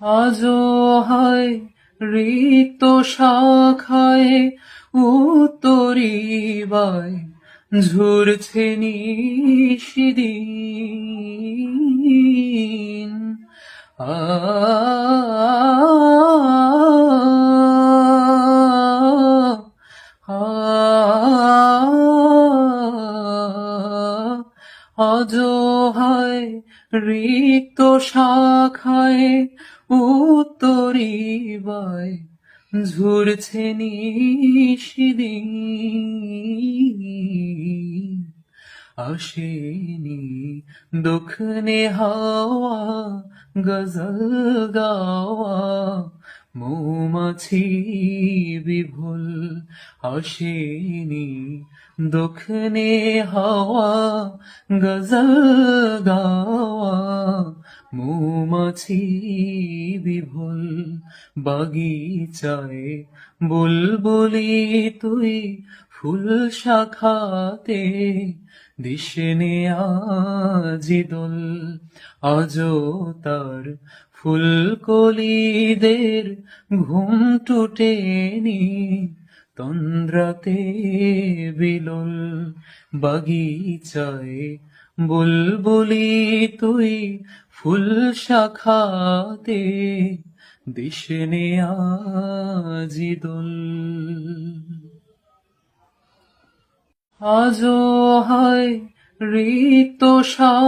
আজও হয় রিক্ত শাখায় উত্তরিবায় ঝুরছে নিশিদিন। আজও হয় রিক্ত শাখায় উত্তরিবায় ঝুরছে নিশিদিন। আসেনি দক্ষিণে হাওয়া, গজল গাওয়া, মৌমাছি বিভুল। আসেনি দক্ষিণে হাওয়া, গজল গাওয়া মৌমাছি বিভুল বাগিচায় বুলবুলি তুই ফুল শাখাতে দিশনে আজি দোল। আজও তার ফুলকলিদের ঘুম টুটেনি তন্দ্রাতে বিলোল। বাগিচায় বুলবুলি তুই ফুল শাখাতে দিশনে আজি দোল আজো হয় সা